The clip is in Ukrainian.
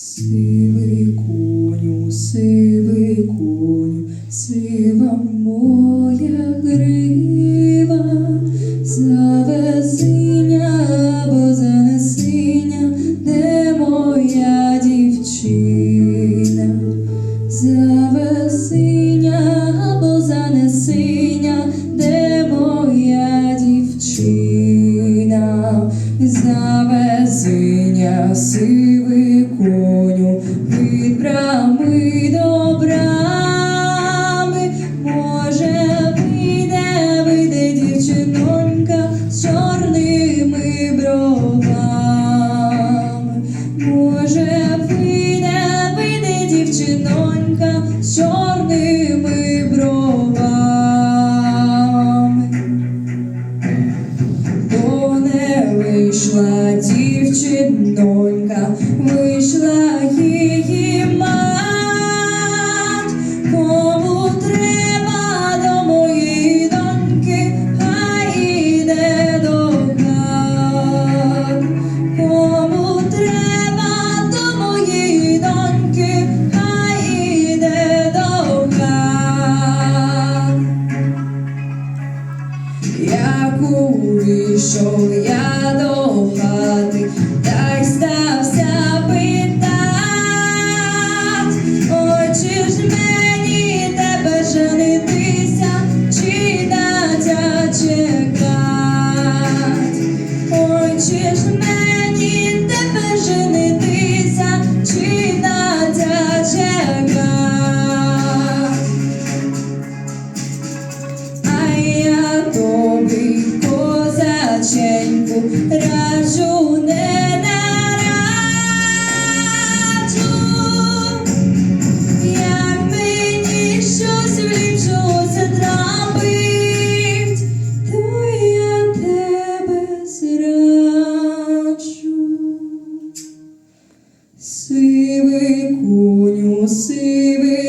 Сивий коню, сивий коню, сива моя грива, завезиня або занесиня, де моя дівчина, завезиня або занесиня, де моя дівчина, завезиня сива. Вийшла дівчинонька, вийшла її мать, кому треба до моєї доньки, хай іде до хат. Кому треба до моєї доньки, хай іде до хат. Як увійшов я Сивий коню, сивий